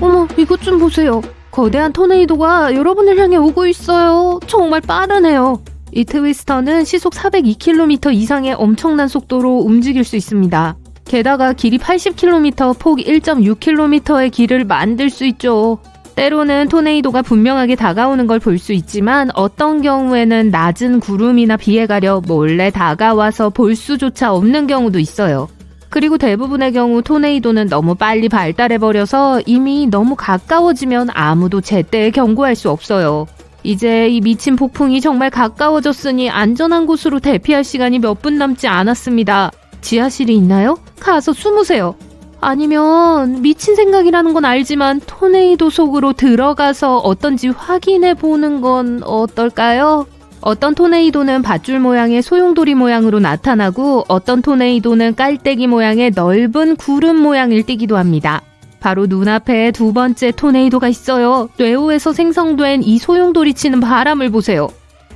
어머, 이것 좀 보세요. 거대한 토네이도가 여러분을 향해 오고 있어요. 정말 빠르네요. 이 트위스터는 시속 402km 이상의 엄청난 속도로 움직일 수 있습니다. 게다가 길이 80km, 폭 1.6km의 길을 만들 수 있죠. 때로는 토네이도가 분명하게 다가오는 걸 볼 수 있지만 어떤 경우에는 낮은 구름이나 비에 가려 몰래 다가와서 볼 수조차 없는 경우도 있어요. 그리고 대부분의 경우 토네이도는 너무 빨리 발달해버려서 이미 너무 가까워지면 아무도 제때 경고할 수 없어요. 이제 이 미친 폭풍이 정말 가까워졌으니 안전한 곳으로 대피할 시간이 몇 분 남지 않았습니다. 지하실이 있나요? 가서 숨으세요. 아니면 미친 생각이라는 건 알지만 토네이도 속으로 들어가서 어떤지 확인해 보는 건 어떨까요? 어떤 토네이도는 밧줄 모양의 소용돌이 모양으로 나타나고 어떤 토네이도는 깔때기 모양의 넓은 구름 모양을 띠기도 합니다. 바로 눈앞에 두 번째 토네이도가 있어요. 뇌호에서 생성된 이 소용돌이 치는 바람을 보세요.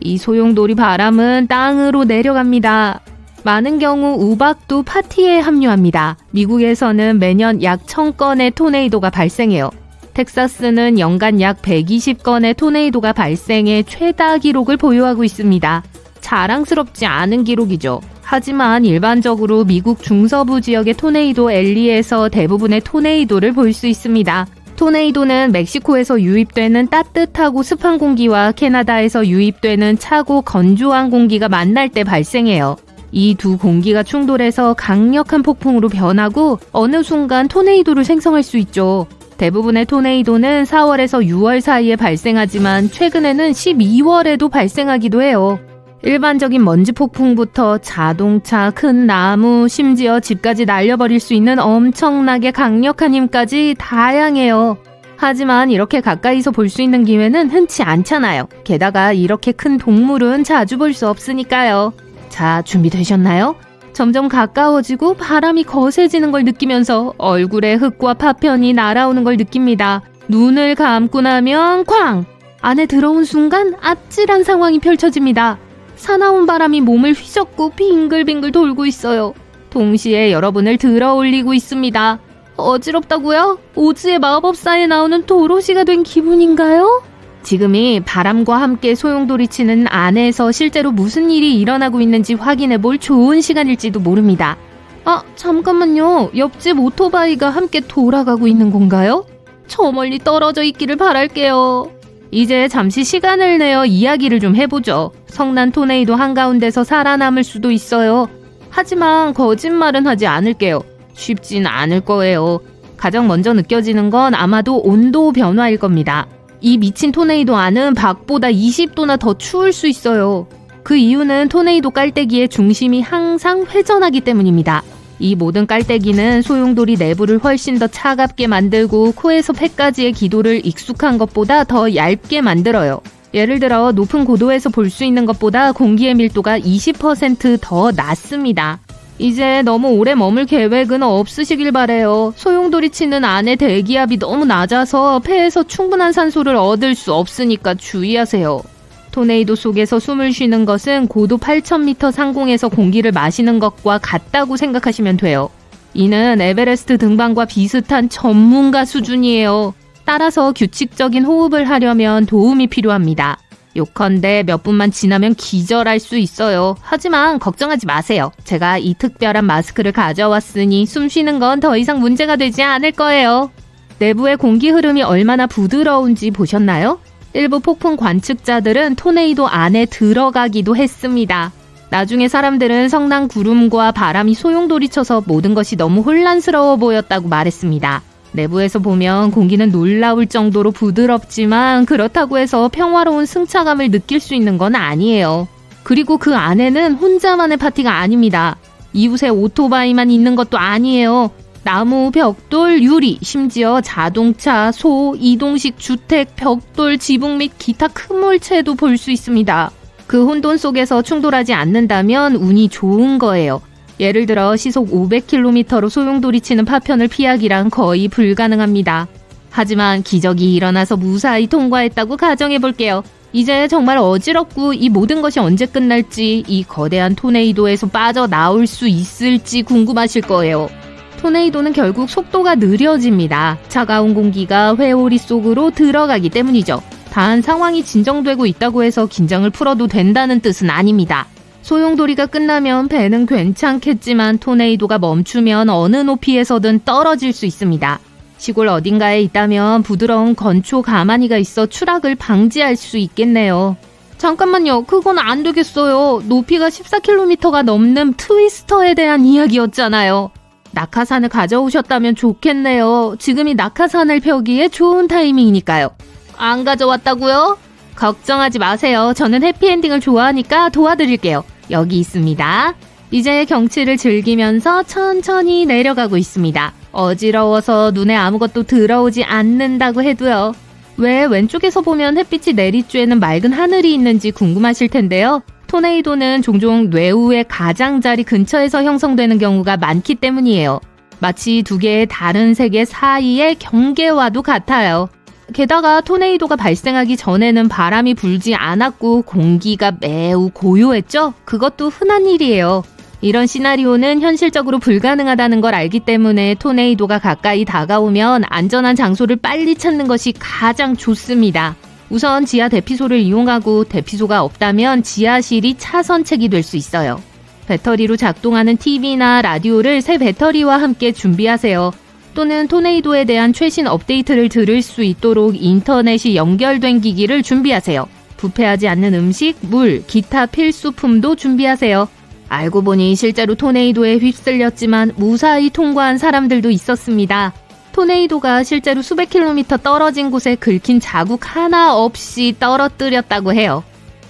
이 소용돌이 바람은 땅으로 내려갑니다. 많은 경우 우박도 파티에 합류합니다. 미국에서는 매년 약 1000건의 토네이도가 발생해요. 텍사스는 연간 약 120건의 토네이도가 발생해 최다 기록을 보유하고 있습니다. 자랑스럽지 않은 기록이죠. 하지만 일반적으로 미국 중서부 지역의 토네이도 엘리에서 대부분의 토네이도를 볼 수 있습니다. 토네이도는 멕시코에서 유입되는 따뜻하고 습한 공기와 캐나다에서 유입되는 차고 건조한 공기가 만날 때 발생해요. 이 두 공기가 충돌해서 강력한 폭풍으로 변하고 어느 순간 토네이도를 생성할 수 있죠. 대부분의 토네이도는 4월에서 6월 사이에 발생하지만 최근에는 12월에도 발생하기도 해요. 일반적인 먼지 폭풍부터 자동차, 큰 나무, 심지어 집까지 날려버릴 수 있는 엄청나게 강력한 힘까지 다양해요. 하지만 이렇게 가까이서 볼 수 있는 기회는 흔치 않잖아요. 게다가 이렇게 큰 동물은 자주 볼 수 없으니까요. 자, 준비되셨나요? 점점 가까워지고 바람이 거세지는 걸 느끼면서 얼굴에 흙과 파편이 날아오는 걸 느낍니다. 눈을 감고 나면 쾅! 안에 들어온 순간 아찔한 상황이 펼쳐집니다. 사나운 바람이 몸을 휘젓고 빙글빙글 돌고 있어요. 동시에 여러분을 들어 올리고 있습니다. 어지럽다고요? 오즈의 마법사에 나오는 도로시가 된 기분인가요? 지금이 바람과 함께 소용돌이 치는 안에서 실제로 무슨 일이 일어나고 있는지 확인해 볼 좋은 시간일지도 모릅니다. 아, 잠깐만요. 옆집 오토바이가 함께 돌아가고 있는 건가요? 저 멀리 떨어져 있기를 바랄게요. 이제 잠시 시간을 내어 이야기를 좀 해보죠. 성난 토네이도 한가운데서 살아남을 수도 있어요. 하지만 거짓말은 하지 않을게요. 쉽진 않을 거예요. 가장 먼저 느껴지는 건 아마도 온도 변화일 겁니다. 이 미친 토네이도 안은 밖보다 20도나 더 추울 수 있어요. 그 이유는 토네이도 깔때기의 중심이 항상 회전하기 때문입니다. 이 모든 깔때기는 소용돌이 내부를 훨씬 더 차갑게 만들고 코에서 폐까지의 기도를 익숙한 것보다 더 얇게 만들어요. 예를 들어 높은 고도에서 볼 수 있는 것보다 공기의 밀도가 20%더 낮습니다. 이제 너무 오래 머물 계획은 없으시길 바래요. 소용돌이 치는 안의 대기압이 너무 낮아서 폐에서 충분한 산소를 얻을 수 없으니까 주의하세요. 토네이도 속에서 숨을 쉬는 것은 고도 8,000m 상공에서 공기를 마시는 것과 같다고 생각하시면 돼요. 이는 에베레스트 등반과 비슷한 전문가 수준이에요. 따라서 규칙적인 호흡을 하려면 도움이 필요합니다. 요컨대 몇 분만 지나면 기절할 수 있어요. 하지만 걱정하지 마세요. 제가 이 특별한 마스크를 가져왔으니 숨 쉬는 건 더 이상 문제가 되지 않을 거예요. 내부의 공기 흐름이 얼마나 부드러운지 보셨나요? 일부 폭풍 관측자들은 토네이도 안에 들어가기도 했습니다. 나중에 사람들은 성난 구름과 바람이 소용돌이 쳐서 모든 것이 너무 혼란스러워 보였다고 말했습니다. 내부에서 보면 공기는 놀라울 정도로 부드럽지만 그렇다고 해서 평화로운 승차감을 느낄 수 있는 건 아니에요. 그리고 그 안에는 혼자만의 파티가 아닙니다. 이웃에 오토바이만 있는 것도 아니에요. 나무, 벽돌, 유리, 심지어 자동차, 소, 이동식 주택, 벽돌, 지붕 및 기타 큰 물체도 볼 수 있습니다. 그 혼돈 속에서 충돌하지 않는다면 운이 좋은 거예요. 예를 들어 시속 500km로 소용돌이 치는 파편을 피하기란 거의 불가능합니다. 하지만 기적이 일어나서 무사히 통과했다고 가정해 볼게요. 이제 정말 어지럽고 이 모든 것이 언제 끝날지 이 거대한 토네이도에서 빠져나올 수 있을지 궁금하실 거예요. 토네이도는 결국 속도가 느려집니다. 차가운 공기가 회오리 속으로 들어가기 때문이죠. 단 상황이 진정되고 있다고 해서 긴장을 풀어도 된다는 뜻은 아닙니다. 소용돌이가 끝나면 배는 괜찮겠지만 토네이도가 멈추면 어느 높이에서든 떨어질 수 있습니다. 시골 어딘가에 있다면 부드러운 건초 가마니가 있어 추락을 방지할 수 있겠네요. 잠깐만요. 그건 안 되겠어요. 높이가 14km가 넘는 트위스터에 대한 이야기였잖아요. 낙하산을 가져오셨다면 좋겠네요. 지금이 낙하산을 펴기에 좋은 타이밍이니까요. 안 가져왔다고요? 걱정하지 마세요. 저는 해피엔딩을 좋아하니까 도와드릴게요. 여기 있습니다. 이제 경치를 즐기면서 천천히 내려가고 있습니다. 어지러워서 눈에 아무것도 들어오지 않는다고 해도요. 왜 왼쪽에서 보면 햇빛이 내리쬐는 맑은 하늘이 있는지 궁금하실 텐데요. 토네이도는 종종 뇌우의 가장자리 근처에서 형성되는 경우가 많기 때문이에요. 마치 두 개의 다른 세계 사이의 경계와도 같아요. 게다가 토네이도가 발생하기 전에는 바람이 불지 않았고 공기가 매우 고요했죠? 그것도 흔한 일이에요. 이런 시나리오는 현실적으로 불가능하다는 걸 알기 때문에 토네이도가 가까이 다가오면 안전한 장소를 빨리 찾는 것이 가장 좋습니다. 우선 지하 대피소를 이용하고 대피소가 없다면 지하실이 차선책이 될 수 있어요. 배터리로 작동하는 TV나 라디오를 새 배터리와 함께 준비하세요. 또는 토네이도에 대한 최신 업데이트를 들을 수 있도록 인터넷이 연결된 기기를 준비하세요. 부패하지 않는 음식, 물, 기타 필수품도 준비하세요. 알고 보니 실제로 토네이도에 휩쓸렸지만 무사히 통과한 사람들도 있었습니다. 토네이도가 실제로 수백 킬로미터 떨어진 곳에 긁힌 자국 하나 없이 떨어뜨렸다고 해요.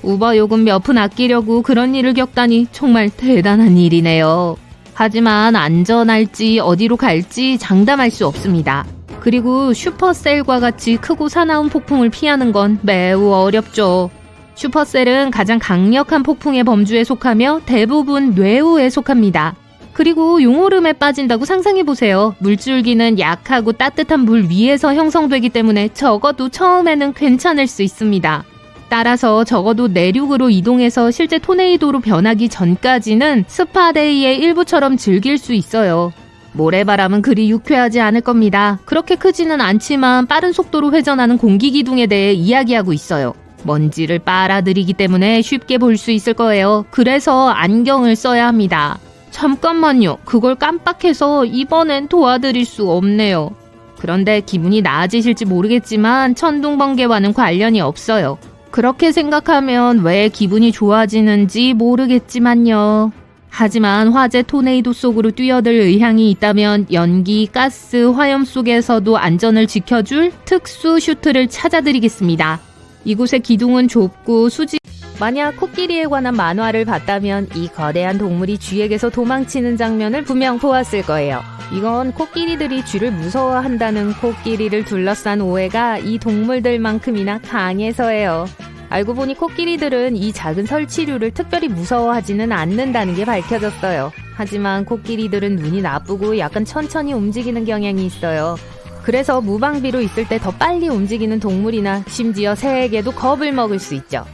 우버 요금 몇 푼 아끼려고 그런 일을 겪다니 정말 대단한 일이네요. 하지만 안전할지 어디로 갈지 장담할 수 없습니다. 그리고 슈퍼셀과 같이 크고 사나운 폭풍을 피하는 건 매우 어렵죠. 슈퍼셀은 가장 강력한 폭풍의 범주에 속하며 대부분 뇌우에 속합니다. 그리고 용오름에 빠진다고 상상해보세요. 물줄기는 약하고 따뜻한 물 위에서 형성되기 때문에 적어도 처음에는 괜찮을 수 있습니다. 따라서 적어도 내륙으로 이동해서 실제 토네이도로 변하기 전까지는 스파데이의 일부처럼 즐길 수 있어요. 모래바람은 그리 유쾌하지 않을 겁니다. 그렇게 크지는 않지만 빠른 속도로 회전하는 공기 기둥에 대해 이야기하고 있어요. 먼지를 빨아들이기 때문에 쉽게 볼 수 있을 거예요. 그래서 안경을 써야 합니다. 잠깐만요. 그걸 깜빡해서 이번엔 도와드릴 수 없네요. 그런데 기분이 나아지실지 모르겠지만 천둥 번개와는 관련이 없어요. 그렇게 생각하면 왜 기분이 좋아지는지 모르겠지만요. 하지만 화재 토네이도 속으로 뛰어들 의향이 있다면 연기, 가스, 화염 속에서도 안전을 지켜줄 특수 슈트를 찾아드리겠습니다. 이곳의 기둥은 좁고 수지 만약 코끼리에 관한 만화를 봤다면 이 거대한 동물이 쥐에게서 도망치는 장면을 분명 보았을 거예요. 이건 코끼리들이 쥐를 무서워한다는 코끼리를 둘러싼 오해가 이 동물들만큼이나 강해서예요. 알고 보니 코끼리들은 이 작은 설치류를 특별히 무서워하지는 않는다는 게 밝혀졌어요. 하지만 코끼리들은 눈이 나쁘고 약간 천천히 움직이는 경향이 있어요. 그래서 무방비로 있을 때 더 빨리 움직이는 동물이나 심지어 새에게도 겁을 먹을 수 있죠.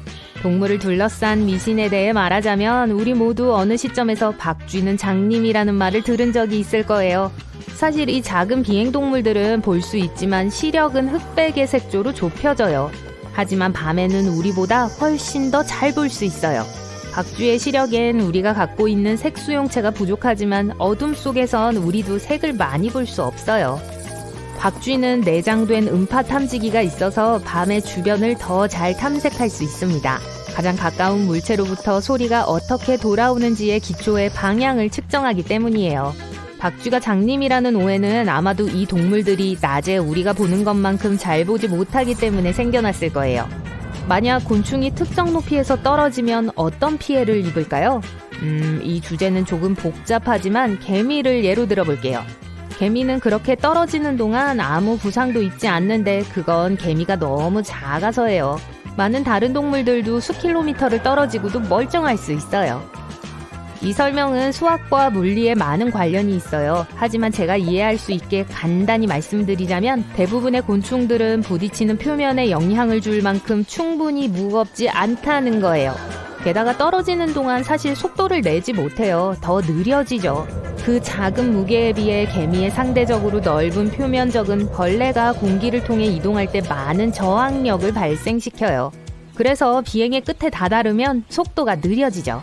동물을 둘러싼 미신에 대해 말하자면 우리 모두 어느 시점에서 박쥐는 장님이라는 말을 들은 적이 있을 거예요. 사실 이 작은 비행동물들은 볼 수 있지만 시력은 흑백의 색조로 좁혀져요. 하지만 밤에는 우리보다 훨씬 더 잘 볼 수 있어요. 박쥐의 시력엔 우리가 갖고 있는 색 수용체가 부족하지만 어둠 속에선 우리도 색을 많이 볼 수 없어요. 박쥐는 내장된 음파 탐지기가 있어서 밤의 주변을 더 잘 탐색할 수 있습니다. 가장 가까운 물체로부터 소리가 어떻게 돌아오는지의 기초의 방향을 측정하기 때문이에요. 박쥐가 장님이라는 오해는 아마도 이 동물들이 낮에 우리가 보는 것만큼 잘 보지 못하기 때문에 생겨났을 거예요. 만약 곤충이 특정 높이에서 떨어지면 어떤 피해를 입을까요? 음, 이 주제는 조금 복잡하지만 개미를 예로 들어볼게요. 개미는 그렇게 떨어지는 동안 아무 부상도 입지 않는데 그건 개미가 너무 작아서예요. 많은 다른 동물들도 수킬로미터를 떨어지고도 멀쩡할 수 있어요. 이 설명은 수학과 물리에 많은 관련이 있어요. 하지만 제가 이해할 수 있게 간단히 말씀드리자면 대부분의 곤충들은 부딪히는 표면에 영향을 줄 만큼 충분히 무겁지 않다는 거예요. 게다가 떨어지는 동안 사실 속도를 내지 못해요. 더 느려지죠. 그 작은 무게에 비해 개미의 상대적으로 넓은 표면적은 벌레가 공기를 통해 이동할 때 많은 저항력을 발생시켜요. 그래서 비행의 끝에 다다르면 속도가 느려지죠.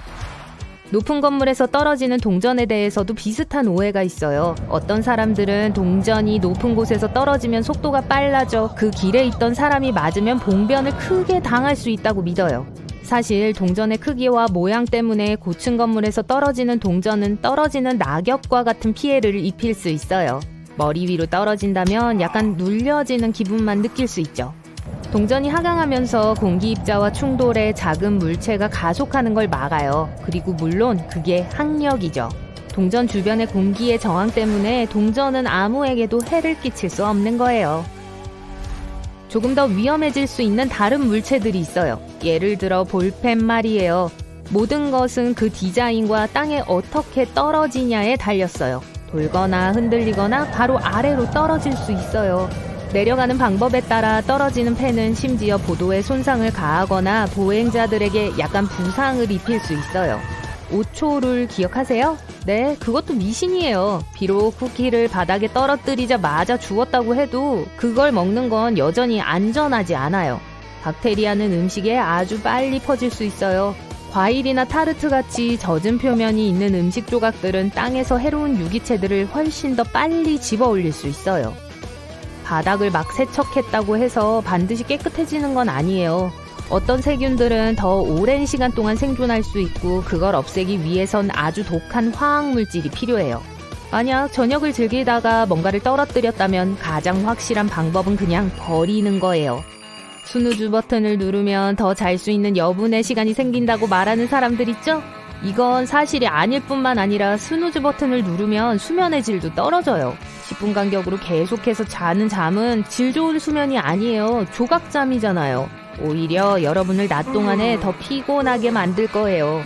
높은 건물에서 떨어지는 동전에 대해서도 비슷한 오해가 있어요. 어떤 사람들은 동전이 높은 곳에서 떨어지면 속도가 빨라져 그 길에 있던 사람이 맞으면 봉변을 크게 당할 수 있다고 믿어요. 사실 동전의 크기와 모양 때문에 고층 건물에서 떨어지는 동전은 떨어지는 낙엽과 같은 피해를 입힐 수 있어요. 머리 위로 떨어진다면 약간 눌려지는 기분만 느낄 수 있죠. 동전이 하강하면서 공기 입자와 충돌해 작은 물체가 가속하는 걸 막아요. 그리고 물론 그게 항력이죠. 동전 주변의 공기의 저항 때문에 동전은 아무에게도 해를 끼칠 수 없는 거예요. 조금 더 위험해질 수 있는 다른 물체들이 있어요. 예를 들어 볼펜 말이에요. 모든 것은 그 디자인과 땅에 어떻게 떨어지냐에 달렸어요. 돌거나 흔들리거나 바로 아래로 떨어질 수 있어요. 내려가는 방법에 따라 떨어지는 펜은 심지어 보도에 손상을 가하거나 보행자들에게 약간 부상을 입힐 수 있어요. 5초를 기억하세요? 네, 그것도 미신이에요. 비록 쿠키를 바닥에 떨어뜨리자마자 죽었다고 해도 그걸 먹는 건 여전히 안전하지 않아요. 박테리아는 음식에 아주 빨리 퍼질 수 있어요. 과일이나 타르트 같이 젖은 표면이 있는 음식 조각들은 땅에서 해로운 유기체들을 훨씬 더 빨리 집어 올릴 수 있어요. 바닥을 막 세척했다고 해서 반드시 깨끗해지는 건 아니에요. 어떤 세균들은 더 오랜 시간 동안 생존할 수 있고 그걸 없애기 위해선 아주 독한 화학 물질이 필요해요. 만약 저녁을 즐기다가 뭔가를 떨어뜨렸다면 가장 확실한 방법은 그냥 버리는 거예요. 스누즈 버튼을 누르면 더 잘 수 있는 여분의 시간이 생긴다고 말하는 사람들 있죠? 이건 사실이 아닐 뿐만 아니라 스누즈 버튼을 누르면 수면의 질도 떨어져요. 10분 간격으로 계속해서 자는 잠은 질 좋은 수면이 아니에요. 조각잠이잖아요. 오히려 여러분을 낮 동안에 더 피곤하게 만들 거예요.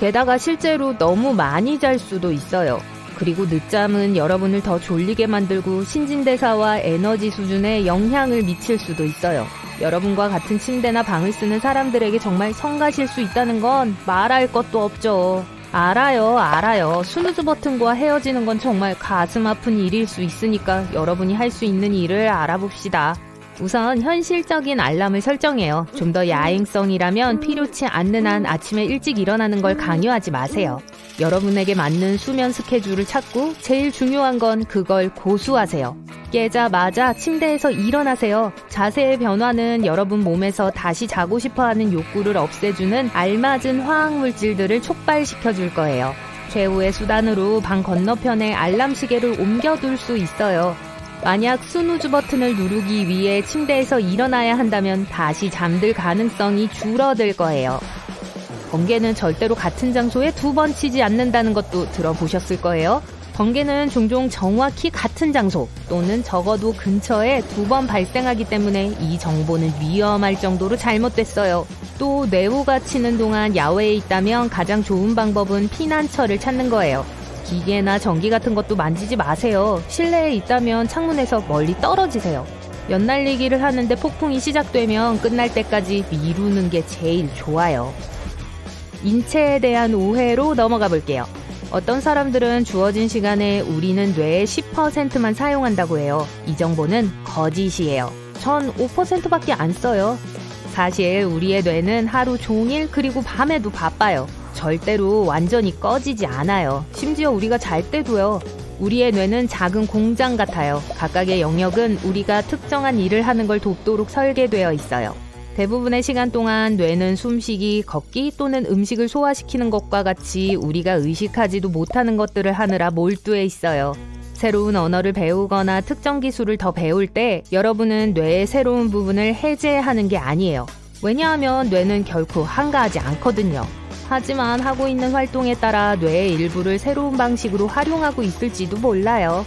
게다가 실제로 너무 많이 잘 수도 있어요. 그리고 늦잠은 여러분을 더 졸리게 만들고 신진대사와 에너지 수준에 영향을 미칠 수도 있어요. 여러분과 같은 침대나 방을 쓰는 사람들에게 정말 성가실 수 있다는 건 말할 것도 없죠. 알아요, 알아요. 스누즈 버튼과 헤어지는 건 정말 가슴 아픈 일일 수 있으니까 여러분이 할 수 있는 일을 알아봅시다. 우선 현실적인 알람을 설정해요. 좀 더 야행성이라면 필요치 않는 한 아침에 일찍 일어나는 걸 강요하지 마세요. 여러분에게 맞는 수면 스케줄을 찾고 제일 중요한 건 그걸 고수하세요. 깨자마자 침대에서 일어나세요. 자세의 변화는 여러분 몸에서 다시 자고 싶어 하는 욕구를 없애주는 알맞은 화학물질들을 촉발시켜 줄 거예요. 최후의 수단으로 방 건너편에 알람 시계를 옮겨둘 수 있어요. 만약 스누즈 버튼을 누르기 위해 침대에서 일어나야 한다면 다시 잠들 가능성이 줄어들 거예요. 번개는 절대로 같은 장소에 두 번 치지 않는다는 것도 들어보셨을 거예요. 번개는 종종 정확히 같은 장소 또는 적어도 근처에 두 번 발생하기 때문에 이 정보는 위험할 정도로 잘못됐어요. 또 뇌우가 치는 동안 야외에 있다면 가장 좋은 방법은 피난처를 찾는 거예요. 기계나 전기 같은 것도 만지지 마세요. 실내에 있다면 창문에서 멀리 떨어지세요. 연날리기를 하는데 폭풍이 시작되면 끝날 때까지 미루는 게 제일 좋아요. 인체에 대한 오해로 넘어가 볼게요. 어떤 사람들은 주어진 시간에 우리는 뇌의 10%만 사용한다고 해요. 이 정보는 거짓이에요. 전 5%밖에 안 써요. 사실 우리의 뇌는 하루 종일 그리고 밤에도 바빠요. 절대로 완전히 꺼지지 않아요. 심지어 우리가 잘 때도요. 우리의 뇌는 작은 공장 같아요. 각각의 영역은 우리가 특정한 일을 하는 걸 돕도록 설계되어 있어요. 대부분의 시간 동안 뇌는 숨쉬기, 걷기 또는 음식을 소화시키는 것과 같이 우리가 의식하지도 못하는 것들을 하느라 몰두해 있어요. 새로운 언어를 배우거나 특정 기술을 더 배울 때 여러분은 뇌의 새로운 부분을 해제하는 게 아니에요. 왜냐하면 뇌는 결코 한가하지 않거든요. 하지만 하고 있는 활동에 따라 뇌의 일부를 새로운 방식으로 활용하고 있을지도 몰라요.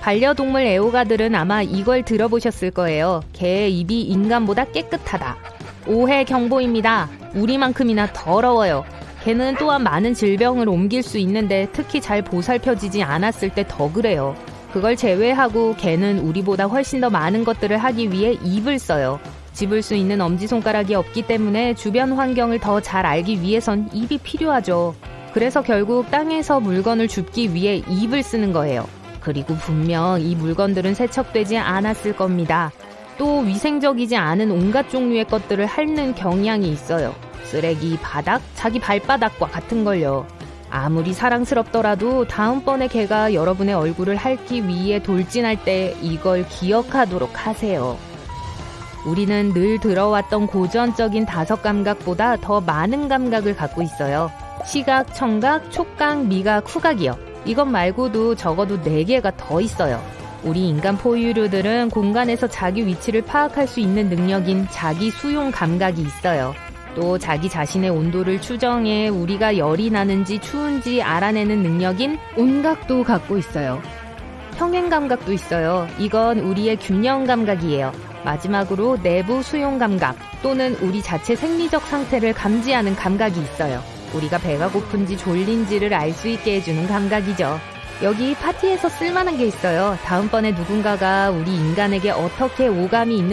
반려동물 애호가들은 아마 이걸 들어보셨을 거예요. 개의 입이 인간보다 깨끗하다. 오해 경보입니다. 우리만큼이나 더러워요. 개는 또한 많은 질병을 옮길 수 있는데 특히 잘 보살펴지지 않았을 때 더 그래요. 그걸 제외하고 개는 우리보다 훨씬 더 많은 것들을 하기 위해 입을 써요. 집을 수 있는 엄지손가락이 없기 때문에 주변 환경을 더 잘 알기 위해선 입이 필요하죠. 그래서 결국 땅에서 물건을 줍기 위해 입을 쓰는 거예요. 그리고 분명 이 물건들은 세척되지 않았을 겁니다. 또 위생적이지 않은 온갖 종류의 것들을 핥는 경향이 있어요. 쓰레기, 바닥, 자기 발바닥과 같은 걸요. 아무리 사랑스럽더라도 다음번에 걔가 여러분의 얼굴을 핥기 위해 돌진할 때 이걸 기억하도록 하세요. 우리는 늘 들어왔던 고전적인 다섯 감각보다 더 많은 감각을 갖고 있어요. 시각, 청각, 촉각, 미각, 후각이요. 이것 말고도 적어도 네개가 더 있어요. 우리 인간 포유류들은 공간에서 자기 위치를 파악할 수 있는 능력인 자기 수용 감각이 있어요. 또 자기 자신의 온도를 추정해 우리가 열이 나는지 추운지 알아내는 능력인 온각도 갖고 있어요. 평행 감각도 있어요. 이건 우리의 균형 감각이에요. 마지막으로 내부 수용 감각 또는 우리 자체 생리적 상태를 감지하는 감각이 있어요. 우리가 배가 고픈지 졸린지를 알 수 있게 해주는 감각이죠. 여기 파티에서 쓸만한 게 있어요. 다음번에 누군가가 우리 인간에게 어떻게 오감이 있는